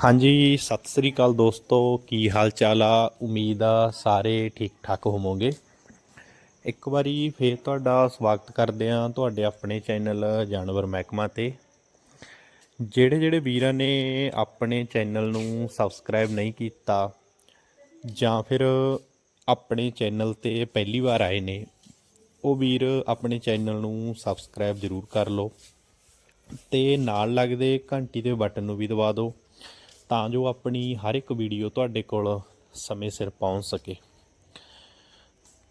ਹਾਂਜੀ, ਸਤਿ ਸ੍ਰੀ ਅਕਾਲ ਦੋਸਤੋ। ਕੀ ਹਾਲ ਚਾਲ ਆ? ਉਮੀਦ ਆ ਸਾਰੇ ਠੀਕ ਠਾਕ ਹੋਵੋਗੇ। ਇੱਕ ਵਾਰੀ ਫੇਰ ਤੁਹਾਡਾ ਸਵਾਗਤ ਕਰਦੇ ਆ ਤੁਹਾਡੇ ਆਪਣੇ ਚੈਨਲ ਜਾਨਵਰ ਮਹਿਕਮਾ ਤੇ। ਜਿਹੜੇ ਜਿਹੜੇ ਵੀਰਾਂ ਨੇ ਆਪਣੇ ਚੈਨਲ ਨੂੰ ਸਬਸਕ੍ਰਾਈਬ ਨਹੀਂ ਕੀਤਾ ਜਾਂ ਫਿਰ ਆਪਣੇ ਚੈਨਲ ਤੇ ਪਹਿਲੀ ਵਾਰ ਆਏ ਨੇ, ਉਹ ਵੀਰ ਆਪਣੇ ਚੈਨਲ ਨੂੰ ਸਬਸਕ੍ਰਾਈਬ ਜ਼ਰੂਰ ਕਰ ਲਓ ਤੇ ਨਾਲ ਲੱਗਦੇ ਘੰਟੀ ਦੇ ਬਟਨ ਨੂੰ ਵੀ ਦਬਾ ਦਿਓ। ਤਾਂ ਜੋ ਆਪਣੀ ਹਰ ਇੱਕ ਵੀਡੀਓ ਤੁਹਾਡੇ ਕੋਲ ਸਮੇਂ ਸਿਰ ਪਹੁੰਚ ਸਕੇ।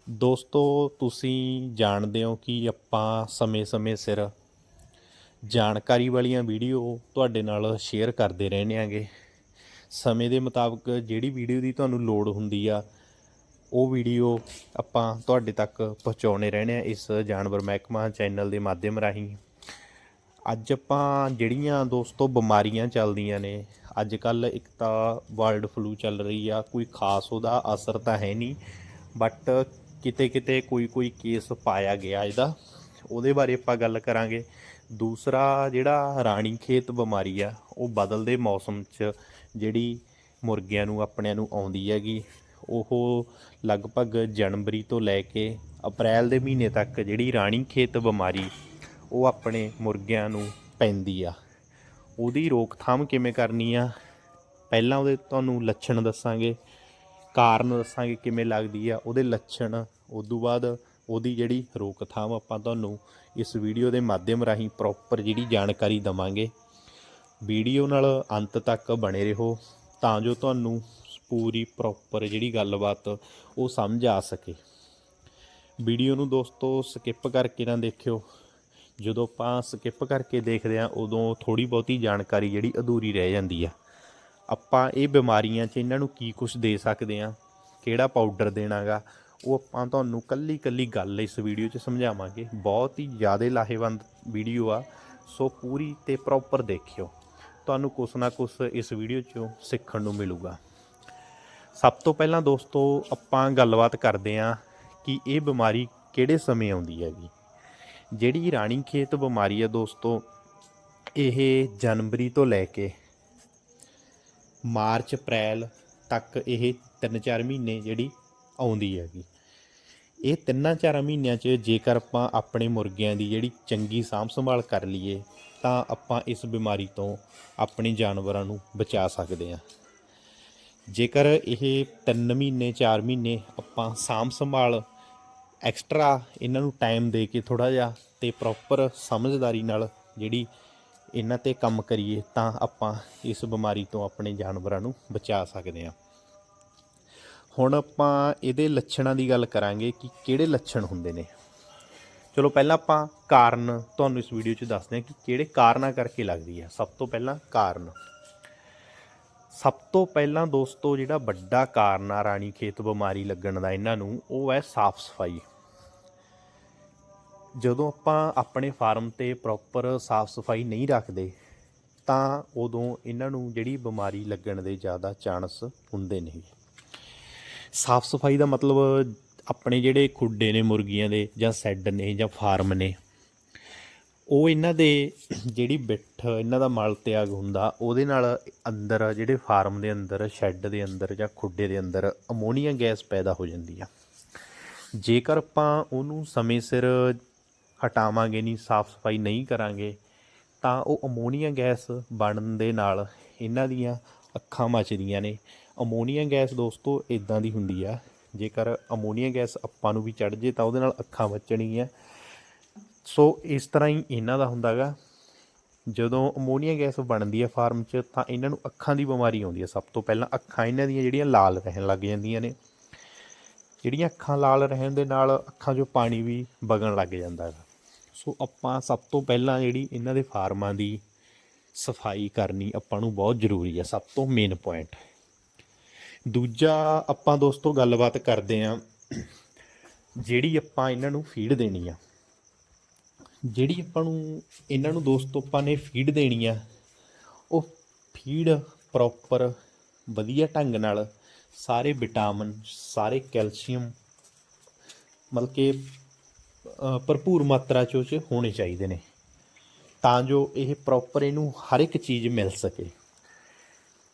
ਦੋਸਤੋ, ਤੁਸੀਂ ਜਾਣਦੇ ਹੋ ਕਿ ਆਪਾਂ ਸਮੇਂ-ਸਮੇਂ ਸਿਰ ਜਾਣਕਾਰੀ ਵਾਲੀਆਂ ਵੀਡੀਓ ਤੁਹਾਡੇ ਨਾਲ ਸ਼ੇਅਰ ਕਰਦੇ ਰਹਿੰਦੇ ਆਂਗੇ ਸਮੇਂ ਦੇ ਮੁਤਾਬਕ ਜਿਹੜੀ ਵੀਡੀਓ ਦੀ ਤੁਹਾਨੂੰ ਲੋੜ ਹੁੰਦੀ ਆ, ਉਹ ਵੀਡੀਓ ਆਪਾਂ ਤੁਹਾਡੇ ਤੱਕ ਪਹੁੰਚਾਉਣੇ ਰਹਿੰਦੇ ਆ ਇਸ ਜਾਨਵਰ ਮਹਿਕਮਾ ਚੈਨਲ ਦੇ ਮਾਧਿਅਮ ਰਾਹੀਂ। ਅੱਜ ਆਪਾਂ ਜਿਹੜੀਆਂ ਦੋਸਤੋ ਬਿਮਾਰੀਆਂ ਚੱਲਦੀਆਂ ਨੇ ਅੱਜ ਕੱਲ ਇੱਕ ਤਾਂ ਵਰਲਡ ਫਲੂ ਚੱਲ ਰਹੀ ਆ, ਕੋਈ ਖਾਸ ਉਹਦਾ ਅਸਰ ਤਾਂ ਹੈ ਨਹੀਂ ਬਟ ਕਿਤੇ ਕਿਤੇ ਕੋਈ ਕੋਈ ਕੇਸ ਪਾਇਆ ਗਿਆ ਇਹਦਾ। ਉਹਦੇ ਬਾਰੇ ਆਪਾਂ ਗੱਲ ਕਰਾਂਗੇ। ਦੂਸਰਾ ਜਿਹੜਾ ਰਾਣੀ ਖੇਤ ਬਿਮਾਰੀ ਆ, ਉਹ ਬਦਲਦੇ ਮੌਸਮ 'ਚ ਜਿਹੜੀ ਮੁਰਗਿਆਂ ਨੂੰ, ਆਪਣਿਆਂ ਨੂੰ ਆਉਂਦੀ ਹੈਗੀ, ਉਹ ਲਗਭਗ ਜਨਵਰੀ ਤੋਂ ਲੈ ਕੇ ਅਪ੍ਰੈਲ ਦੇ ਮਹੀਨੇ ਤੱਕ ਜਿਹੜੀ ਰਾਣੀ ਖੇਤ ਬਿਮਾਰੀ, ਉਹ ਆਪਣੇ ਮੁਰਗਿਆਂ ਨੂੰ ਪੈਂਦੀ ਆ। ਉਹਦੀ ਰੋਕਥਾਮ ਕਿਵੇਂ ਕਰਨੀ ਆ? ਪਹਿਲਾਂ ਉਹਦੇ ਤੁਹਾਨੂੰ ਲੱਛਣ ਦੱਸਾਂਗੇ, ਕਾਰਨ ਦੱਸਾਂਗੇ ਕਿਵੇਂ ਲੱਗਦੀ ਆ ਉਹਦੇ ਲੱਛਣ ਉਦੋਂ ਬਾਅਦ ਉਹਦੀ ਜਿਹੜੀ ਰੋਕਥਾਮ ਆਪਾਂ ਤੁਹਾਨੂੰ ਇਸ ਵੀਡੀਓ ਦੇ ਮਾਧਿਅਮ ਰਾਹੀਂ ਪ੍ਰੋਪਰ ਜਿਹੜੀ ਜਾਣਕਾਰੀ ਦਵਾਂਗੇ। ਵੀਡੀਓ ਨਾਲ ਅੰਤ ਤੱਕ ਬਣੇ ਰਹੋ ਤਾਂ ਜੋ ਤੁਹਾਨੂੰ ਪੂਰੀ ਪ੍ਰੋਪਰ ਜਿਹੜੀ ਗੱਲਬਾਤ ਉਹ ਸਮਝ ਆ ਸਕੇ। ਵੀਡੀਓ ਨੂੰ ਦੋਸਤੋ ਸਕਿਪ ਕਰਕੇ ਨਾ ਦੇਖਿਓ। ਜਦੋਂ ਆਪਾਂ ਸਕਿਪ ਕਰਕੇ ਦੇਖਦੇ ਆ ਉਦੋਂ ਥੋੜੀ ਬਹੁਤੀ ਜਾਣਕਾਰੀ ਜਿਹੜੀ ਅਧੂਰੀ ਰਹਿ ਜਾਂਦੀ ਆ। ਆਪਾਂ ਇਹ ਬਿਮਾਰੀਆਂ 'ਚ ਇਹਨਾਂ ਨੂੰ ਕੀ ਕੁਝ ਦੇ ਸਕਦੇ ਆ ਕਿਹੜਾ ਪਾਊਡਰ ਦੇਣਾਗਾ, ਉਹ ਆਪਾਂ ਤੁਹਾਨੂੰ ਕੱਲੀ ਕੱਲੀ ਗੱਲ ਇਸ ਵੀਡੀਓ 'ਚ ਸਮਝਾਵਾਂਗੇ। ਬਹੁਤ ਹੀ ਜ਼ਿਆਦਾ ਲਾਹੇਵੰਦ ਵੀਡੀਓ ਆ, ਸੋ ਪੂਰੀ ਤੇ ਪ੍ਰੋਪਰ ਦੇਖਿਓ। ਤੁਹਾਨੂੰ ਕੁਛ ਨਾ ਕੁਛ ਇਸ ਵੀਡੀਓ 'ਚੋਂ ਸਿੱਖਣ ਨੂੰ ਮਿਲੂਗਾ। ਸਭ ਤੋਂ ਪਹਿਲਾਂ ਦੋਸਤੋ, ਆਪਾਂ ਗੱਲਬਾਤ ਕਰਦੇ ਆ ਕਿ ਇਹ ਬਿਮਾਰੀ ਕਿਹੜੇ ਸਮੇਂ ਆਉਂਦੀ ਹੈਗੀ। ਜਿਹੜੀ ਰਾਣੀ ਖੇਤ ਬਿਮਾਰੀ ਹੈ ਦੋਸਤੋ, ਇਹ ਜਨਵਰੀ ਤੋਂ ਲੈ ਕੇ ਮਾਰਚ, ਅਪ੍ਰੈਲ ਤੱਕ ਇਹ 3-4 ਮਹੀਨੇ ਜਿਹੜੀ ਆਉਂਦੀ ਹੈਗੀ। ਇਹ ਤਿੰਨਾਂ ਚਾਰਾਂ ਮਹੀਨਿਆਂ 'ਚ ਜੇਕਰ ਆਪਾਂ ਆਪਣੇ ਮੁਰਗਿਆਂ ਦੀ ਜਿਹੜੀ ਚੰਗੀ ਸਾਂਭ ਸੰਭਾਲ ਕਰ ਲਈਏ, ਤਾਂ ਆਪਾਂ ਇਸ ਬਿਮਾਰੀ ਤੋਂ ਆਪਣੇ ਜਾਨਵਰਾਂ ਨੂੰ ਬਚਾ ਸਕਦੇ ਹਾਂ। ਜੇਕਰ ਇਹ 3 ਮਹੀਨੇ 4 ਮਹੀਨੇ ਆਪਾਂ ਸਾਂਭ ਸੰਭਾਲ ਐਕਸਟਰਾ ਇਹਨਾਂ ਨੂੰ ਟਾਈਮ ਦੇ ਕੇ ਥੋੜਾ ਜਿਹਾ ਤੇ ਪ੍ਰੋਪਰ ਸਮਝਦਾਰੀ ਨਾਲ ਜਿਹੜੀ ਇਹਨਾਂ ਤੇ ਕੰਮ ਕਰੀਏ ਤਾਂ ਆਪਾਂ ਇਸ ਬਿਮਾਰੀ ਤੋਂ ਆਪਣੇ ਜਾਨਵਰਾਂ ਨੂੰ ਬਚਾ ਸਕਦੇ ਹਾਂ। ਹੁਣ ਆਪਾਂ ਇਹਦੇ ਲੱਛਣਾਂ ਦੀ ਗੱਲ ਕਰਾਂਗੇ ਕਿ ਕਿਹੜੇ ਲੱਛਣ ਹੁੰਦੇ ਨੇ। ਚਲੋ ਪਹਿਲਾਂ ਆਪਾਂ ਕਾਰਨ ਤੁਹਾਨੂੰ ਇਸ ਵੀਡੀਓ 'ਚ ਦੱਸਦੇ ਹਾਂ ਕਿ ਕਿਹੜੇ ਕਾਰਨਾਂ ਕਰਕੇ ਲੱਗਦੀ ਹੈ। ਸਭ ਤੋਂ ਪਹਿਲਾਂ ਕਾਰਨ। ਸਭ ਤੋਂ ਪਹਿਲਾਂ ਦੋਸਤੋ ਜਿਹੜਾ ਵੱਡਾ ਕਾਰਨ ਆ ਰਾਣੀ ਖੇਤ ਬਿਮਾਰੀ ਲੱਗਣ ਦਾ ਇਹਨਾਂ ਨੂੰ, ਉਹ ਹੈ ਸਾਫ਼ ਸਫ਼ਾਈ। ਜਦੋਂ ਆਪਾਂ ਆਪਣੇ ਫਾਰਮ ਤੇ ਪ੍ਰੋਪਰ ਸਾਫ਼ ਸਫ਼ਾਈ ਨਹੀਂ ਰੱਖਦੇ, ਤਾਂ ਉਦੋਂ ਇਹਨਾਂ ਨੂੰ ਜਿਹੜੀ ਬਿਮਾਰੀ ਲੱਗਣ ਦੇ ਜ਼ਿਆਦਾ ਚਾਂਸ ਹੁੰਦੇ ਨੇ ਸਾਫ਼ ਸਫ਼ਾਈ ਦਾ ਮਤਲਬ ਆਪਣੇ ਜਿਹੜੇ ਖੁੱਡੇ ਨੇ, ਮੁਰਗੀਆਂ ਦੇ ਜਾਂ ਸੈੱਡ ਨੇ ਜਾਂ ਫਾਰਮ ਨੇ, ਉਹ ਇਹਨਾਂ ਦੇ ਜਿਹੜੀ ਬਿੱਠ ਇਹਨਾਂ ਦਾ ਮਲ ਤਿਆਗ ਹੁੰਦਾ, ਉਹਦੇ ਨਾਲ ਅੰਦਰ, ਜਿਹੜੇ ਫਾਰਮ ਦੇ ਅੰਦਰ, ਸ਼ੈੱਡ ਦੇ ਅੰਦਰ ਜਾਂ ਖੁੱਡੇ ਦੇ ਅੰਦਰ ਅਮੋਨੀਆ ਗੈਸ ਪੈਦਾ ਹੋ ਜਾਂਦੀ ਆ। ਜੇਕਰ ਆਪਾਂ ਉਹਨੂੰ ਸਮੇਂ ਸਿਰ ਹਟਾਵਾਂਗੇ ਨਹੀਂ, ਸਾਫ਼ ਸਫ਼ਾਈ ਨਹੀਂ ਕਰਾਂਗੇ, ਤਾਂ ਉਹ ਅਮੋਨੀਆ ਗੈਸ ਬਣਨ ਦੇ ਨਾਲ ਇਹਨਾਂ ਦੀਆਂ ਅੱਖਾਂ ਮੱਚਦੀਆਂ ਨੇ। ਅਮੋਨੀਆ ਗੈਸ ਦੋਸਤੋ ਇਦਾਂ ਦੀ ਹੁੰਦੀ ਆ, ਜੇਕਰ ਅਮੋਨੀਆ ਗੈਸ ਆਪਾਂ ਨੂੰ ਵੀ ਚੜ ਜੇ ਤਾਂ ਉਹਦੇ ਨਾਲ ਅੱਖਾਂ ਮੱਚਣਗੀਆਂ। ਸੋ ਇਸ ਤਰ੍ਹਾਂ ਹੀ ਇਹਨਾਂ ਦਾ ਹੁੰਦਾਗਾ। ਜਦੋਂ ਅਮੋਨੀਆ ਗੈਸ ਬਣਦੀ ਹੈ ਫਾਰਮ 'ਚ ਤਾਂ ਇਹਨਾਂ ਨੂੰ ਅੱਖਾਂ ਦੀ ਬਿਮਾਰੀ ਆਉਂਦੀ ਹੈ ਸਭ ਤੋਂ ਪਹਿਲਾਂ ਅੱਖਾਂ ਇਹਨਾਂ ਦੀਆਂ ਜਿਹੜੀਆਂ ਲਾਲ ਰਹਿਣ ਲੱਗ ਜਾਂਦੀਆਂ ਨੇ। ਜਿਹੜੀਆਂ ਅੱਖਾਂ ਲਾਲ ਰਹਿਣ ਦੇ ਨਾਲ ਅੱਖਾਂ 'ਚੋਂ ਪਾਣੀ ਵੀ ਵਗਣ ਲੱਗ ਜਾਂਦਾ ਹੈ ਸੋ ਆਪਾਂ ਸਭ ਤੋਂ ਪਹਿਲਾਂ ਜਿਹੜੀ ਇਹਨਾਂ ਦੇ ਫਾਰਮਾਂ ਦੀ ਸਫ਼ਾਈ ਕਰਨੀ ਆਪਾਂ ਨੂੰ ਬਹੁਤ ਜ਼ਰੂਰੀ ਹੈ ਸਭ ਤੋਂ ਮੇਨ ਪੁਆਇੰਟ ਦੂਜਾ ਆਪਾਂ ਦੋਸਤੋ ਗੱਲਬਾਤ ਕਰਦੇ ਆਂ ਜਿਹੜੀ ਆਪਾਂ ਇਹਨਾਂ ਨੂੰ ਫੀਡ ਦੇਣੀ ਆ। ਜਿਹੜੀ ਆਪਾਂ ਨੂੰ, ਇਹਨਾਂ ਨੂੰ ਦੋਸਤੋ ਆਪਾਂ ਨੇ ਫੀਡ ਦੇਣੀ ਆ, ਉਹ ਫੀਡ ਪ੍ਰੋਪਰ ਵਧੀਆ ਢੰਗ ਨਾਲ ਸਾਰੇ ਵਿਟਾਮਿਨ ਸਾਰੇ ਕੈਲਸ਼ੀਅਮ ਮਤਲਬ ਕਿ ਭਰਪੂਰ ਮਾਤਰਾ 'ਚ ਉਹ 'ਚ ਹੋਣੇ ਚਾਹੀਦੇ ਨੇ। ਤਾਂ ਜੋ ਇਹ ਪ੍ਰੋਪਰ ਇਹਨੂੰ ਹਰ ਇੱਕ ਚੀਜ਼ ਮਿਲ ਸਕੇ।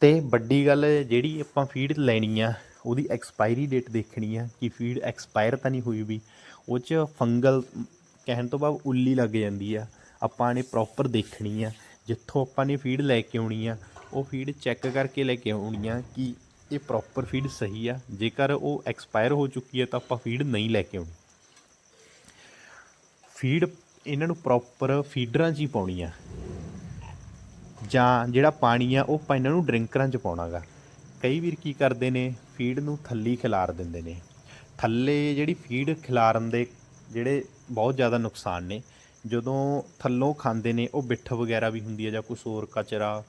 ਤੇ ਵੱਡੀ ਗੱਲ ਜਿਹੜੀ ਆਪਾਂ ਫੀਡ ਲੈਣੀ ਆ, ਉਹਦੀ ਐਕਸਪਾਇਰੀ ਡੇਟ ਦੇਖਣੀ ਆ, ਕਿ ਫੀਡ ਐਕਸਪਾਇਰ ਤਾਂ ਨਹੀਂ ਹੋਈ ਵੀ, ਉਹ 'ਚ ਫੰਗਲ ਕਹਿਣ ਤੋਂ ਬਾਅਦ ਉੱਲੀ ਲੱਗ ਜਾਂਦੀ ਆ। ਆਪਾਂ ਨੇ ਪ੍ਰੋਪਰ ਦੇਖਣੀ ਆ, ਜਿੱਥੋਂ ਆਪਾਂ ਨੇ ਫੀਡ ਲੈ ਕੇ ਆਉਣੀ ਆ, ਉਹ ਫੀਡ ਚੈੱਕ ਕਰਕੇ ਲੈ ਕੇ ਆਉਣੀ ਆ ਕਿ ਇਹ ਪ੍ਰੋਪਰ ਫੀਡ ਸਹੀ ਆ। ਜੇਕਰ ਉਹ ਐਕਸਪਾਇਰ ਹੋ ਚੁੱਕੀ ਹੈ ਤਾਂ ਆਪਾਂ ਫੀਡ ਨਹੀਂ ਲੈ ਕੇ ਆਉਣੀ। ਫੀਡ ਇਹਨਾਂ ਨੂੰ ਪ੍ਰੋਪਰ ਫੀਡਰਾਂ 'ਚ ਹੀ ਪਾਉਣੀ ਆ ਜਾਂ ਜਿਹੜਾ ਪਾਣੀ ਆ, ਉਹ ਇਹਨਾਂ ਨੂੰ ਡਰਿੰਕਰਾਂ 'ਚ ਪਾਉਣਾਗਾ। ਕਈ ਵੀਰ ਕੀ ਕਰਦੇ ਨੇ ਫੀਡ ਨੂੰ ਥੱਲੀ ਖਿਲਾਰ ਦਿੰਦੇ ਨੇ। ਥੱਲੇ ਜਿਹੜੀ ਫੀਡ ਖਿਲਾਰਨ ਦੇ ਜਿਹੜੇ ਬਹੁਤ ਜ਼ਿਆਦਾ ਨੁਕਸਾਨ ਨੇ, ਜਦੋਂ ਥੱਲੋਂ ਖਾਂਦੇ ਨੇ, ਉਹ ਬਿੱਠ ਵਗੈਰਾ ਵੀ ਹੁੰਦੀ ਹੈ ਜਾਂ ਕੁਛ ਹੋਰ ਕਚਰਾ,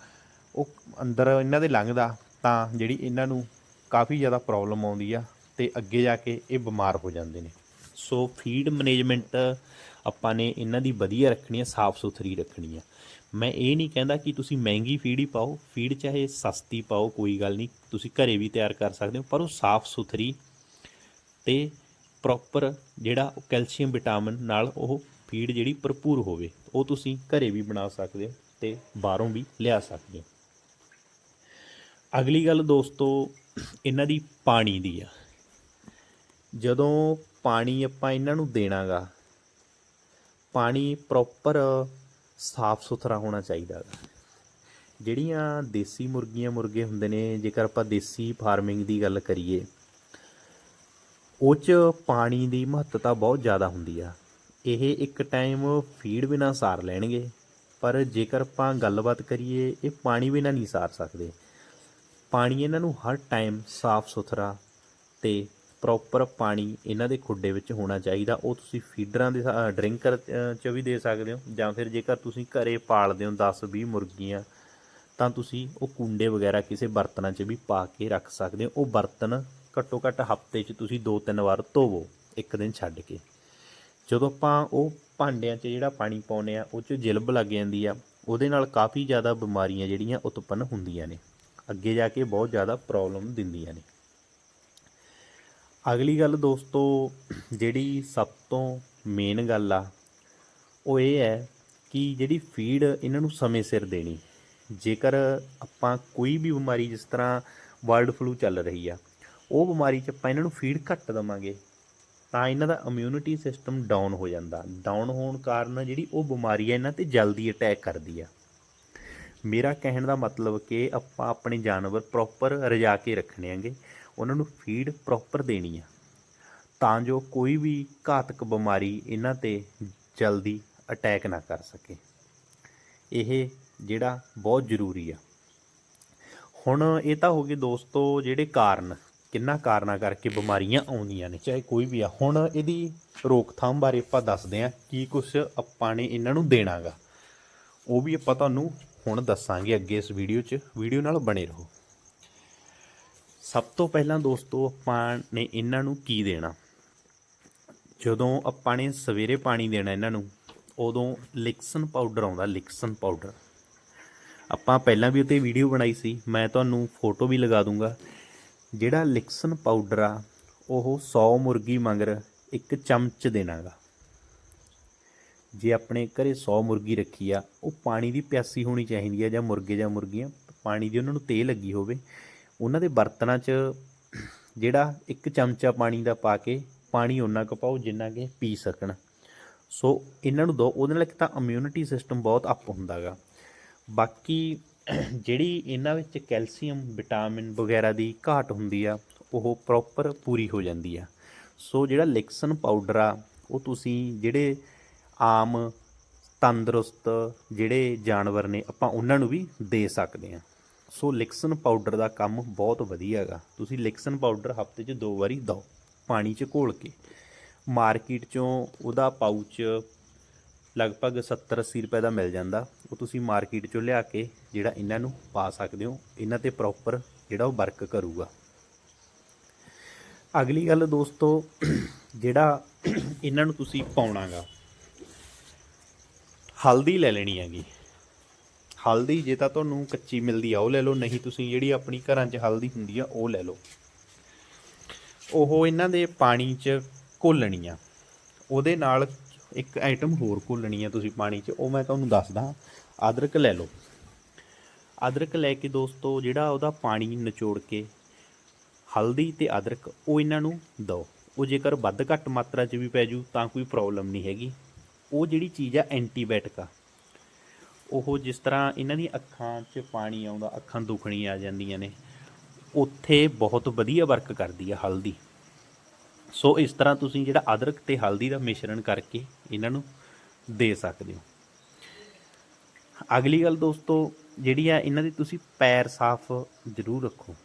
ਉਹ ਅੰਦਰ ਇਹਨਾਂ ਦੇ ਲੰਘਦਾ, ਤਾਂ ਜਿਹੜੀ ਇਹਨਾਂ ਨੂੰ ਕਾਫੀ ਜ਼ਿਆਦਾ ਪ੍ਰੋਬਲਮ ਆਉਂਦੀ ਆ ਤੇ ਅੱਗੇ ਜਾ ਕੇ ਇਹ ਬਿਮਾਰ ਹੋ ਜਾਂਦੇ ਨੇ। ਸੋ ਫੀਡ ਮੈਨੇਜਮੈਂਟ ਆਪਾਂ ਨੇ ਇਹਨਾਂ ਦੀ ਵਧੀਆ ਰੱਖਣੀ ਆ, ਸਾਫ਼ ਸੁਥਰੀ ਰੱਖਣੀ ਆ। ਮੈਂ ਇਹ ਨਹੀਂ ਕਹਿੰਦਾ ਕਿ ਤੁਸੀਂ ਮਹਿੰਗੀ ਫੀਡ ਹੀ ਪਾਓ, ਫੀਡ ਚਾਹੇ ਸਸਤੀ ਪਾਓ, ਕੋਈ ਗੱਲ ਨਹੀਂ, ਤੁਸੀਂ ਘਰੇ ਵੀ ਤਿਆਰ ਕਰ ਸਕਦੇ ਹੋ, ਪਰ ਉਹ ਸਾਫ਼ ਸੁਥਰੀ ਤੇ ਪ੍ਰੋਪਰ ਜਿਹੜਾ ਕੈਲਸ਼ੀਅਮ ਵਿਟਾਮਿਨ ਨਾਲ ਉਹ ਫੀਡ ਜਿਹੜੀ ਭਰਪੂਰ ਹੋਵੇ, ਉਹ ਤੁਸੀਂ ਘਰੇ ਵੀ ਬਣਾ ਸਕਦੇ ਹੋ ਤੇ ਬਾਹਰੋਂ ਵੀ ਲਿਆ ਸਕਦੇ ਹੋ। ਅਗਲੀ ਗੱਲ ਦੋਸਤੋ, ਇਹਨਾਂ ਦੀ ਪਾਣੀ ਦੀ ਆ। ਜਦੋਂ ਪਾਣੀ ਆਪਾਂ ਇਹਨਾਂ ਨੂੰ ਦੇਣਾਗਾ ਪਾਣੀ ਪ੍ਰੋਪਰ ਸਾਫ਼ ਸੁਥਰਾ ਹੋਣਾ ਚਾਹੀਦਾ ਜਿਹੜੀਆਂ ਦੇਸੀ ਮੁਰਗੀਆਂ ਮੁਰਗੇ ਹੁੰਦੇ ਨੇ, ਜੇਕਰ ਆਪਾਂ ਦੇਸੀ ਫਾਰਮਿੰਗ ਦੀ ਗੱਲ ਕਰੀਏ, ਉਹ 'ਚ ਪਾਣੀ ਦੀ ਮਹੱਤਤਾ ਬਹੁਤ ਜ਼ਿਆਦਾ ਹੁੰਦੀ ਆ। ਇਹ ਇੱਕ ਟਾਈਮ ਫੀਡ ਬਿਨਾ ਸਾਰ ਲੈਣਗੇ, ਪਰ ਜੇਕਰ ਆਪਾਂ ਗੱਲਬਾਤ ਕਰੀਏ, ਇਹ ਪਾਣੀ ਬਿਨਾ ਨਹੀਂ ਸਾਰ ਸਕਦੇ। ਪਾਣੀ ਇਹਨਾਂ ਨੂੰ ਹਰ ਟਾਈਮ ਸਾਫ਼ ਸੁਥਰਾ ਤੇ ਪ੍ਰੋਪਰ ਪਾਣੀ ਇਹਨਾਂ ਦੇ ਖੁੱਡੇ ਵਿੱਚ ਹੋਣਾ ਚਾਹੀਦਾ। ਉਹ ਤੁਸੀਂ ਫੀਡਰਾਂ ਦੇ ਡਰਿੰਕਰ ਚ ਵੀ ਦੇ ਸਕਦੇ ਹੋ। ਜਾਂ ਫਿਰ ਜੇਕਰ ਤੁਸੀਂ ਘਰੇ ਪਾਲਦੇ ਹੋ 10 20 ਮੁਰਗੀਆਂ, ਤਾਂ ਤੁਸੀਂ ਉਹ ਕੁੰਡੇ ਵਗੈਰਾ ਕਿਸੇ ਬਰਤਨਾਂ 'ਚ ਵੀ ਪਾ ਕੇ ਰੱਖ ਸਕਦੇ ਹੋ। ਉਹ ਬਰਤਨ ਘੱਟੋ ਘੱਟ ਹਫ਼ਤੇ 'ਚ ਤੁਸੀਂ ਦੋ ਤਿੰਨ ਵਾਰ ਧੋਵੋ, ਇੱਕ ਦਿਨ ਛੱਡ ਕੇ। ਜਦੋਂ ਆਪਾਂ ਉਹ ਭਾਂਡਿਆਂ 'ਚ ਜਿਹੜਾ ਪਾਣੀ ਪਾਉਂਦੇ ਆ ਉਹ 'ਚ ਜਿਲਬ ਲੱਗ ਜਾਂਦੀ ਆ, ਉਹਦੇ ਨਾਲ ਕਾਫੀ ਜ਼ਿਆਦਾ ਬਿਮਾਰੀਆਂ ਜਿਹੜੀਆਂ ਉਤਪੰਨ ਹੁੰਦੀਆਂ ਨੇ। ਅੱਗੇ ਜਾ ਕੇ ਬਹੁਤ ਜ਼ਿਆਦਾ ਪ੍ਰੋਬਲਮ ਦਿੰਦੀਆਂ ਨੇ। ਅਗਲੀ ਗੱਲ ਦੋਸਤੋ, ਜਿਹੜੀ ਸਭ ਤੋਂ ਮੇਨ ਗੱਲ ਆ, ਉਹ ਇਹ ਹੈ ਕਿ ਜਿਹੜੀ ਫੀਡ ਇਹਨਾਂ ਨੂੰ ਸਮੇਂ ਸਿਰ ਦੇਣੀ। ਜੇਕਰ ਆਪਾਂ ਕੋਈ ਵੀ ਬਿਮਾਰੀ, ਜਿਸ ਤਰ੍ਹਾਂ ਵਰਲਡ ਫਲੂ ਚੱਲ ਰਹੀ ਆ, ਉਹ ਬਿਮਾਰੀ 'ਚ ਆਪਾਂ ਇਹਨਾਂ ਨੂੰ ਫੀਡ ਘੱਟ ਦਵਾਂਗੇ, ਤਾਂ ਇਹਨਾਂ ਦਾ ਇਮਿਊਨਿਟੀ ਸਿਸਟਮ ਡਾਊਨ ਹੋ ਜਾਂਦਾ। ਡਾਊਨ ਹੋਣ ਕਾਰਨ ਜਿਹੜੀ ਉਹ ਬਿਮਾਰੀ ਹੈ ਇਹਨਾਂ ਤੇ ਜਲਦੀ ਅਟੈਕ ਕਰਦੀ ਆ। ਮੇਰਾ ਕਹਿਣ ਦਾ ਮਤਲਬ ਕਿ ਆਪਾਂ ਆਪਣੇ ਜਾਨਵਰ ਪ੍ਰੋਪਰ ਰਜਾ ਕੇ ਰੱਖਣੇ ਆਂਗੇ। ਉਹਨਾਂ ਨੂੰ ਫੀਡ ਪ੍ਰੋਪਰ ਦੇਣੀ ਆ। ਤਾਂ ਜੋ ਕੋਈ ਵੀ ਘਾਤਕ ਬਿਮਾਰੀ ਇਹਨਾਂ ਤੇ ਜਲਦੀ ਅਟੈਕ ਨਾ ਕਰ ਸਕੇ। ਇਹ ਜਿਹੜਾ ਬਹੁਤ ਜ਼ਰੂਰੀ ਆ। ਹੁਣ ਇਹ ਤਾਂ ਹੋ ਗਏ ਦੋਸਤੋ ਜਿਹੜੇ ਕਾਰਨ, ਕਿੰਨਾ ਕਾਰਨਾਂ ਕਰਕੇ ਬਿਮਾਰੀਆਂ ਆਉਂਦੀਆਂ ਨੇ। ਚਾਹੇ ਕੋਈ ਵੀ ਆ। ਹੁਣ ਇਹਦੀ ਰੋਕਥਾਮ ਬਾਰੇ ਆਪਾਂ ਦੱਸਦੇ ਹਾਂ ਕੀ ਕੁਝ ਆਪਾਂ ਨੇ ਇਹਨਾਂ ਨੂੰ ਦੇਣਾਗਾ। ਉਹ ਵੀ ਆਪਾਂ ਤੁਹਾਨੂੰ ਹੁਣ ਦੱਸਾਂਗੇ ਅੱਗੇ ਇਸ ਵੀਡੀਓ 'ਚ। ਵੀਡੀਓ ਨਾਲ ਬਣੇ ਰਹੋ। ਸਭ ਤੋਂ ਪਹਿਲਾਂ ਦੋਸਤੋ, ਆਪਾਂ ਨੇ ਇਹਨਾਂ ਨੂੰ ਕੀ ਦੇਣਾ? ਜਦੋਂ ਆਪਾਂ ਨੇ ਸਵੇਰੇ ਪਾਣੀ ਦੇਣਾ ਇਹਨਾਂ ਨੂੰ, ਉਦੋਂ ਲਿਕਸਨ ਪਾਊਡਰ ਆਉਂਦਾ, ਲਿਕਸਨ ਪਾਊਡਰ। ਆਪਾਂ ਪਹਿਲਾਂ ਵੀ ਉੱਤੇ ਵੀਡੀਓ ਬਣਾਈ ਸੀ, ਮੈਂ ਤੁਹਾਨੂੰ ਫੋਟੋ ਵੀ ਲਗਾ ਦੂੰਗਾ। ਜਿਹੜਾ ਲਿਕਸਨ ਪਾਊਡਰ ਆ, ਉਹ 100 ਮੁਰਗੀ ਮੰਗਰ ਇੱਕ ਚਮਚ ਦੇਣਾਗਾ। ਜੇ ਆਪਣੇ ਘਰੇ 100 ਮੁਰਗੀ ਰੱਖੀ ਆ, ਉਹ ਪਾਣੀ ਦੀ ਪਿਆਸੀ ਹੋਣੀ ਚਾਹੀਦੀ ਆ, ਜਾਂ ਮੁਰਗੇ ਜਾਂ ਮੁਰਗੀਆਂ, ਪਾਣੀ ਦੀ ਉਹਨਾਂ ਨੂੰ ਤੇਲ ਲੱਗੀ ਹੋਵੇ। ਉਹਨਾਂ ਦੇ ਬਰਤਨਾਂ 'ਚ ਜਿਹੜਾ ਇੱਕ ਚਮਚਾ ਪਾਣੀ ਦਾ ਪਾ ਕੇ ਪਾਣੀ ਉਹਨਾਂ ਕੁ ਪਾਓ ਜਿੰਨਾ ਕਿ ਪੀ ਸਕਣ। ਸੋ ਇਹਨਾਂ ਨੂੰ ਦੋ, ਉਹਦੇ ਨਾਲ ਇੱਕ ਤਾਂ ਇਮਿਊਨਿਟੀ ਸਿਸਟਮ ਬਹੁਤ ਅਪ ਹੁੰਦਾਗਾ ਬਾਕੀ ਜਿਹੜੀ ਇਹਨਾਂ ਵਿੱਚ ਕੈਲਸ਼ੀਅਮ, ਵਿਟਾਮਿਨ ਵਗੈਰਾ ਦੀ ਘਾਟ ਹੁੰਦੀ ਆ, ਉਹ ਪ੍ਰੋਪਰ ਪੂਰੀ ਹੋ ਜਾਂਦੀ ਆ। ਸੋ ਜਿਹੜਾ ਲਿਕਸਨ ਪਾਊਡਰ ਆ, ਉਹ ਤੁਸੀਂ ਜਿਹੜੇ ਆਮ ਤੰਦਰੁਸਤ ਜਿਹੜੇ ਜਾਨਵਰ ਨੇ, ਆਪਾਂ ਉਹਨਾਂ ਨੂੰ ਵੀ ਦੇ ਸਕਦੇ ਹਾਂ ਸੋ ਲਿਕਸਨ ਪਾਊਡਰ ਦਾ ਕੰਮ ਬਹੁਤ ਵਧੀਆ ਹੈਗਾ। ਤੁਸੀਂ ਲਿਕਸਨ ਪਾਊਡਰ ਹਫ਼ਤੇ 'ਚ ਦੋ ਵਾਰੀ ਦਿਓ, ਪਾਣੀ 'ਚ ਘੋਲ ਕੇ। ਮਾਰਕੀਟ 'ਚੋਂ ਉਹਦਾ ਪਾਊਚ ਲਗਭਗ 70 80 ਰੁਪਏ ਦਾ ਮਿਲ ਜਾਂਦਾ। ਉਹ ਤੁਸੀਂ ਮਾਰਕੀਟ 'ਚੋਂ ਲਿਆ ਕੇ ਜਿਹੜਾ ਇਹਨਾਂ ਨੂੰ ਪਾ ਸਕਦੇ ਹੋ, ਇਹਨਾਂ ਤੇ ਪ੍ਰੋਪਰ ਜਿਹੜਾ ਉਹ ਵਰਕ ਕਰੂਗਾ। ਅਗਲੀ ਗੱਲ ਦੋਸਤੋ, ਜਿਹੜਾ ਇਹਨਾਂ ਨੂੰ ਤੁਸੀਂ ਪਾਉਣਾਗਾ, ਹਲਦੀ ਲੈ ਲੈਣੀ ਹੈਗੀ। ਹਲਦੀ ਜੇ ਤਾਂ ਤੁਹਾਨੂੰ ਕੱਚੀ ਮਿਲਦੀ ਆ, ਉਹ ਲੈ ਲਓ, ਨਹੀਂ ਤੁਸੀਂ ਜਿਹੜੀ ਆਪਣੀ ਘਰਾਂ 'ਚ ਹਲਦੀ ਹੁੰਦੀ ਆ, ਉਹ ਲੈ ਲਓ। ਉਹ ਇਹਨਾਂ ਦੇ ਪਾਣੀ 'ਚ ਘੋਲਣੀ ਆ। ਉਹਦੇ ਨਾਲ ਇੱਕ ਆਈਟਮ ਹੋਰ ਘੋਲਣੀ ਆ ਤੁਸੀਂ ਪਾਣੀ 'ਚ, ਉਹ ਮੈਂ ਤੁਹਾਨੂੰ ਦੱਸਦਾ। ਅਦਰਕ ਲੈ ਲਓ। ਅਦਰਕ ਲੈ ਕੇ ਦੋਸਤੋ, ਜਿਹੜਾ ਉਹਦਾ ਪਾਣੀ ਨਿਚੋੜ ਕੇ ਹਲਦੀ ਤੇ ਅਦਰਕ, ਉਹ ਇਹਨਾਂ ਨੂੰ ਦਿਓ। ਉਹ ਜੇਕਰ ਵੱਧ ਘੱਟ ਮਾਤਰਾ 'ਚ ਵੀ ਪੈ ਜੂ, ਤਾਂ ਕੋਈ ਪ੍ਰੋਬਲਮ ਨਹੀਂ ਹੈਗੀ। ਉਹ ਜਿਹੜੀ ਚੀਜ਼ ਆ ਐਂਟੀਬਾਇਟਿਕ ਆ। ਉਹ ਜਿਸ ਤਰ੍ਹਾਂ ਇਹਨਾਂ ਦੀਆਂ ਅੱਖਾਂ 'ਚ ਪਾਣੀ ਆਉਂਦਾ, ਅੱਖਾਂ ਦੁਖਣੀ ਆ ਜਾਂਦੀਆਂ ਨੇ, ਉੱਥੇ ਬਹੁਤ ਵਧੀਆ ਵਰਕ ਕਰਦੀ ਆ ਹਲਦੀ। ਸੋ ਇਸ ਤਰ੍ਹਾਂ ਤੁਸੀਂ ਜਿਹੜਾ ਅਦਰਕ ਤੇ ਹਲਦੀ ਦਾ ਮਿਸ਼ਰਣ ਕਰਕੇ ਇਹਨਾਂ ਨੂੰ ਦੇ ਸਕਦੇ ਹੋ। ਅਗਲੀ ਗੱਲ ਦੋਸਤੋ ਜਿਹੜੀ ਆ ਇਹਨਾਂ ਦੀ ਤੁਸੀਂ ਪੈਰ ਸਾਫ਼ ਜ਼ਰੂਰ ਰੱਖੋ।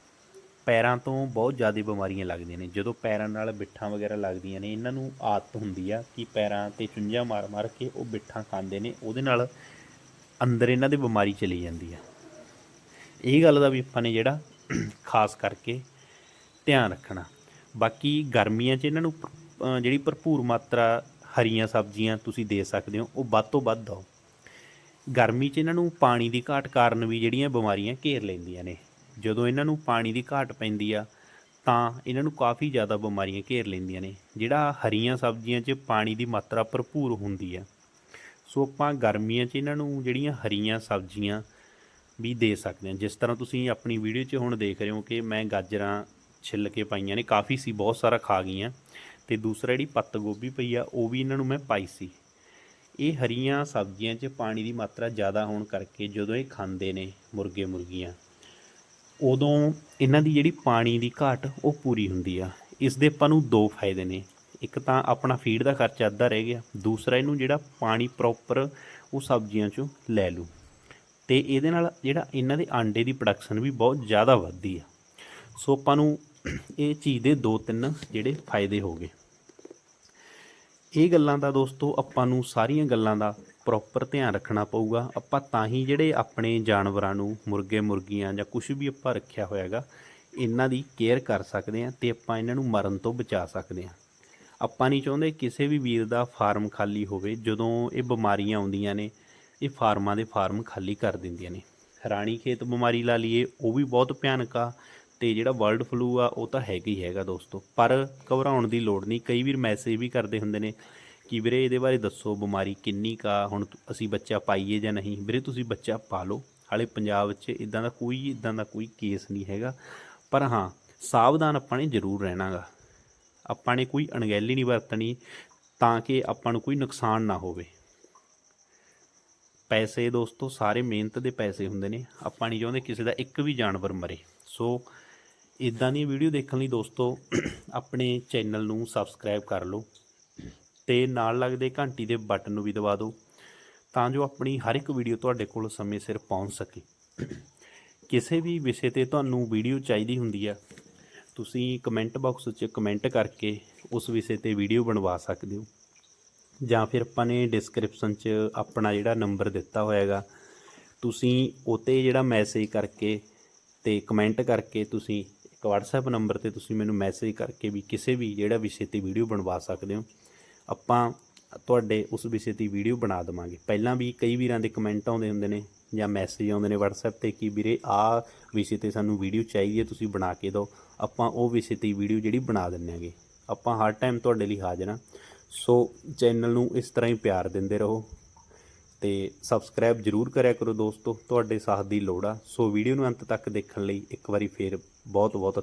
ਪੈਰਾਂ ਤੋਂ ਬਹੁਤ ਜ਼ਿਆਦਾ ਬਿਮਾਰੀਆਂ ਲੱਗਦੀਆਂ ਨੇ। ਜਦੋਂ ਪੈਰਾਂ ਨਾਲ ਬਿੱਠਾਂ ਵਗੈਰਾ ਲੱਗਦੀਆਂ ਨੇ, ਇਹਨਾਂ ਨੂੰ ਆਦਤ ਹੁੰਦੀ ਆ ਕਿ ਪੈਰਾਂ ਤੇ ਚੁੰਝਾਂ ਮਾਰ ਮਾਰ ਕੇ ਉਹ ਬਿੱਠਾਂ ਖਾਂਦੇ ਨੇ। ਉਹਦੇ ਨਾਲ ਅੰਦਰ ਇਹਨਾਂ ਦੇ ਬਿਮਾਰੀ ਚਲੀ ਜਾਂਦੀ ਆ। ਇਹ ਗੱਲ ਦਾ ਵੀ ਆਪਾਂ ਨੇ ਜਿਹੜਾ ਖਾਸ ਕਰਕੇ ਧਿਆਨ ਰੱਖਣਾ। ਬਾਕੀ ਗਰਮੀਆਂ 'ਚ ਇਹਨਾਂ ਨੂੰ ਜਿਹੜੀ ਭਰਪੂਰ ਮਾਤਰਾ ਹਰੀਆਂ ਸਬਜ਼ੀਆਂ ਤੁਸੀਂ ਦੇ ਸਕਦੇ ਹੋ, ਉਹ ਵੱਧ ਤੋਂ ਵੱਧ ਦਿਓ। ਗਰਮੀ 'ਚ ਇਹਨਾਂ ਨੂੰ ਪਾਣੀ ਦੀ ਘਾਟ ਕਾਰਨ ਵੀ ਜਿਹੜੀਆਂ ਬਿਮਾਰੀਆਂ ਘੇਰ ਲੈਂਦੀਆਂ ਨੇ। ਜਦੋਂ ਇਹਨਾਂ ਨੂੰ ਪਾਣੀ ਦੀ ਘਾਟ ਪੈਂਦੀ ਆ, ਤਾਂ ਇਹਨਾਂ ਨੂੰ ਕਾਫੀ ਜ਼ਿਆਦਾ ਬਿਮਾਰੀਆਂ ਘੇਰ ਲੈਂਦੀਆਂ ਨੇ। ਜਿਹੜਾ ਹਰੀਆਂ ਸਬਜ਼ੀਆਂ 'ਚ ਪਾਣੀ ਦੀ ਮਾਤਰਾ ਭਰਪੂਰ ਹੁੰਦੀ ਆ ਸੋ ਆਪਾਂ ਗਰਮੀਆਂ 'ਚ ਇਹਨਾਂ ਨੂੰ ਜਿਹੜੀਆਂ ਹਰੀਆਂ ਸਬਜ਼ੀਆਂ ਵੀ ਦੇ ਸਕਦੇ ਹਾਂ। ਜਿਸ ਤਰ੍ਹਾਂ ਤੁਸੀਂ ਆਪਣੀ ਵੀਡੀਓ 'ਚ ਹੁਣ ਦੇਖ ਰਹੇ ਹੋ ਕਿ ਮੈਂ ਗਾਜਰਾਂ ਛਿੱਲ ਕੇ ਪਾਈਆਂ ਨੇ, ਕਾਫੀ ਸੀ, ਬਹੁਤ ਸਾਰਾ ਖਾ ਗਈਆਂ। ਤੇ ਦੂਸਰਾ ਜਿਹੜੀ ਪੱਤ ਗੋਭੀ ਪਈ ਆ, ਉਹ ਵੀ ਇਹਨਾਂ ਨੂੰ ਮੈਂ ਪਾਈ ਸੀ। ਇਹ ਹਰੀਆਂ ਸਬਜ਼ੀਆਂ 'ਚ ਪਾਣੀ ਦੀ ਮਾਤਰਾ ਜ਼ਿਆਦਾ ਹੋਣ ਕਰਕੇ ਜਦੋਂ ਇਹ ਖਾਂਦੇ ਨੇ ਮੁਰਗੇ ਮੁਰਗੀਆਂ, ਉਦੋਂ ਇਹਨਾਂ ਦੀ ਜਿਹੜੀ ਪਾਣੀ ਦੀ ਘਾਟ ਉਹ ਪੂਰੀ ਹੁੰਦੀ ਆ। ਇਸ ਦੇ ਆਪਾਂ ਨੂੰ ਦੋ ਫਾਇਦੇ ਨੇ। ਇੱਕ ਤਾਂ ਆਪਣਾ ਫੀਡ ਦਾ ਖਰਚਾ ਅੱਧਾ ਰਹਿ ਗਿਆ, ਦੂਸਰਾ ਇਹਨੂੰ ਜਿਹੜਾ ਪਾਣੀ ਪ੍ਰੋਪਰ ਉਹ ਸਬਜ਼ੀਆਂ 'ਚੋਂ ਲੈ ਲੂ ਤੇ ਇਹਦੇ ਨਾਲ ਜਿਹੜਾ ਇਹਨਾਂ ਦੇ ਆਂਡੇ ਦੀ ਪ੍ਰੋਡਕਸ਼ਨ ਵੀ ਬਹੁਤ ਜ਼ਿਆਦਾ ਵੱਧਦੀ ਆ। ਸੋ ਆਪਾਂ ਨੂੰ ਇਹ ਚੀਜ਼ ਦੇ ਦੋ ਤਿੰਨ ਜਿਹੜੇ ਫਾਇਦੇ ਹੋ ਗਏ। ਇਹ ਗੱਲਾਂ ਦਾ ਦੋਸਤੋ, ਆਪਾਂ ਨੂੰ ਸਾਰੀਆਂ ਗੱਲਾਂ ਦਾ ਪ੍ਰੋਪਰ ਧਿਆਨ ਰੱਖਣਾ ਪਊਗਾ। ਆਪਾਂ ਤਾਂ ਹੀ ਜਿਹੜੇ ਆਪਣੇ ਜਾਨਵਰਾਂ ਨੂੰ, ਮੁਰਗੇ, ਮੁਰਗੀਆਂ ਜਾਂ ਕੁਝ ਵੀ ਆਪਾਂ ਰੱਖਿਆ ਹੋਇਆਗਾ, ਇਹਨਾਂ ਦੀ ਕੇਅਰ ਕਰ ਸਕਦੇ ਹਾਂ ਤੇ ਆਪਾਂ ਇਹਨਾਂ ਨੂੰ ਮਰਨ ਤੋਂ ਬਚਾ ਸਕਦੇ ਹਾਂ। ਆਪਾਂ ਨਹੀਂ ਚਾਹੁੰਦੇ ਕਿਸੇ ਵੀ ਵੀਰ ਦਾ ਫਾਰਮ ਖਾਲੀ ਹੋਵੇ, ਜਦੋਂ ਇਹ ਬਿਮਾਰੀਆਂ ਆਉਂਦੀਆਂ ਨੇ, ਇਹ ਫਾਰਮਾਂ ਦੇ ਫਾਰਮ ਖਾਲੀ ਕਰ ਦਿੰਦੀਆਂ ਨੇ। ਰਾਣੀ ਖੇਤ ਬਿਮਾਰੀ ਲਾ ਲਈਏ, ਉਹ ਵੀ ਬਹੁਤ ਭਿਆਨਕ ਆ, ਤੇ ਜਿਹੜਾ ਵਰਲਡ ਫਲੂ ਆ, ਉਹ ਤਾਂ ਹੈਗਾ ਹੀ ਹੈਗਾ ਦੋਸਤੋ। ਪਰ ਘਬਰਾਉਣ ਦੀ ਲੋੜ ਨਹੀਂ, ਕਈ ਵੀਰ ਮੈਸੇਜ ਵੀ ਕਰਦੇ ਹੁੰਦੇ ਨੇ ਕਿ ਵੀਰੇ ਇਹਦੇ ਬਾਰੇ ਦੱਸੋ ਬਿਮਾਰੀ ਕਿੰਨੀ ਕਾ ਹੁਣ ਅਸੀਂ ਬੱਚਾ ਪਾਈਏ ਜਾਂ ਨਹੀਂ? ਵੀਰੇ ਤੁਸੀਂ ਬੱਚਾ ਪਾ ਲਓ, ਹਾਲੇ ਪੰਜਾਬ 'ਚ ਇਦਾਂ ਦਾ ਕੋਈ ਇਦਾਂ ਦਾ ਕੋਈ ਕੇਸ ਨਹੀਂ ਹੈਗਾ। ਪਰ ਹਾਂ, ਸਾਵਧਾਨ ਆਪਾਂ ਨੇ ਜ਼ਰੂਰ ਰਹਿਣਾਗਾ। ਆਪਾਂ ਨੇ ਕੋਈ ਅਣਗਹਿਲੀ ਨਹੀਂ ਵਰਤਣੀ ਤਾਂ ਕਿ ਆਪਾਂ ਨੂੰ ਕੋਈ ਨੁਕਸਾਨ ਨਾ ਹੋਵੇ। ਪੈਸੇ ਦੋਸਤੋ, ਸਾਰੇ ਮਿਹਨਤ ਦੇ ਪੈਸੇ ਹੁੰਦੇ ਨੇ। ਆਪਾਂ ਨਹੀਂ ਚਾਹੁੰਦੇ ਕਿਸੇ ਦਾ ਇੱਕ ਵੀ ਜਾਨਵਰ ਮਰੇ। ਸੋ ਇਦਾਂ ਦੀ ਵੀਡੀਓ ਦੇਖਣ ਲਈ ਦੋਸਤੋ, ਆਪਣੇ ਚੈਨਲ ਨੂੰ ਸਬਸਕ੍ਰਾਈਬ ਕਰ ਲਓ ਤੇ ਨਾਲ ਲੱਗਦੇ ਘੰਟੀ ਦੇ ਬਟਨ ਨੂੰ ਵੀ ਦਬਾ ਦਿਓ ਤਾਂ ਜੋ ਆਪਣੀ ਹਰ ਇੱਕ ਵੀਡੀਓ ਤੁਹਾਡੇ ਕੋਲ ਸਮੇਂ ਸਿਰ ਪਹੁੰਚ ਸਕੇ। ਕਿਸੇ ਵੀ ਵਿਸ਼ੇ ਤੇ ਤੁਹਾਨੂੰ ਵੀਡੀਓ ਚਾਹੀਦੀ ਹੁੰਦੀ ਆ ਤੁਸੀਂ ਕਮੈਂਟ ਬਾਕਸ 'ਚ ਕਮੈਂਟ ਕਰਕੇ ਉਸ ਵਿਸ਼ੇ ਤੇ ਵੀਡੀਓ ਬਣਵਾ ਸਕਦੇ ਹੋ। ਜਾਂ ਫਿਰ ਆਪਾਂ ਨੇ ਡਿਸਕ੍ਰਿਪਸ਼ਨ 'ਚ ਆਪਣਾ ਜਿਹੜਾ ਨੰਬਰ ਦਿੱਤਾ ਹੋਇਆਗਾ, ਤੁਸੀਂ ਉਤੇ ਜਿਹੜਾ ਮੈਸੇਜ ਕਰਕੇ ਤੇ ਕਮੈਂਟ ਕਰਕੇ ਤੁਸੀਂ ਇੱਕ WhatsApp ਨੰਬਰ ਤੇ ਤੁਸੀਂ ਮੈਨੂੰ ਮੈਸੇਜ ਕਰਕੇ ਵੀ ਕਿਸੇ ਵੀ ਜਿਹੜਾ ਵਿਸ਼ੇ ਤੇ ਵੀਡੀਓ ਬਣਵਾ ਸਕਦੇ ਹੋ। ਆਪਾਂ ਤੁਹਾਡੇ ਉਸ ਵਿਸ਼ੇ ਦੀ ਵੀਡੀਓ ਬਣਾ ਦੇਵਾਂਗੇ। ਪਹਿਲਾਂ ਵੀ ਕਈ ਵੀਰਾਂ ਦੇ ਕਮੈਂਟ ਆਉਂਦੇ ਹੁੰਦੇ ਨੇ ਜਾਂ ਮੈਸੇਜ ਆਉਂਦੇ ਨੇ WhatsApp ਤੇ ਕਿ ਵੀਰੇ ਆਹ ਵਿਸ਼ੇ ਤੇ ਸਾਨੂੰ ਵੀਡੀਓ ਚਾਹੀਦੀ ਹੈ ਤੁਸੀਂ ਬਣਾ ਕੇ ਦਿਓ। ਆਪਾਂ ਉਹ ਵਿਸ਼ੇ ਤੇ ਵੀਡੀਓ ਜਿਹੜੀ ਬਣਾ ਦਿੰਦੇ ਆਂਗੇ ਆਪਾਂ ਹਰ ਟਾਈਮ ਤੁਹਾਡੇ ਲਈ ਹਾਜ਼ਰ ਹਾਂ। ਸੋ ਚੈਨਲ ਨੂੰ ਇਸ ਤਰ੍ਹਾਂ ਹੀ ਪਿਆਰ ਦਿੰਦੇ ਰਹੋ ਤੇ ਸਬਸਕ੍ਰਾਈਬ ਜਰੂਰ ਕਰਿਆ ਕਰੋ ਦੋਸਤੋ, ਤੁਹਾਡੇ ਸਾਥ ਦੀ ਲੋੜ ਆ। ਸੋ ਵੀਡੀਓ ਨੂੰ ਅੰਤ ਤੱਕ ਦੇਖਣ ਲਈ ਇੱਕ ਵਾਰੀ ਫੇਰ ਬਹੁਤ ਬਹੁਤ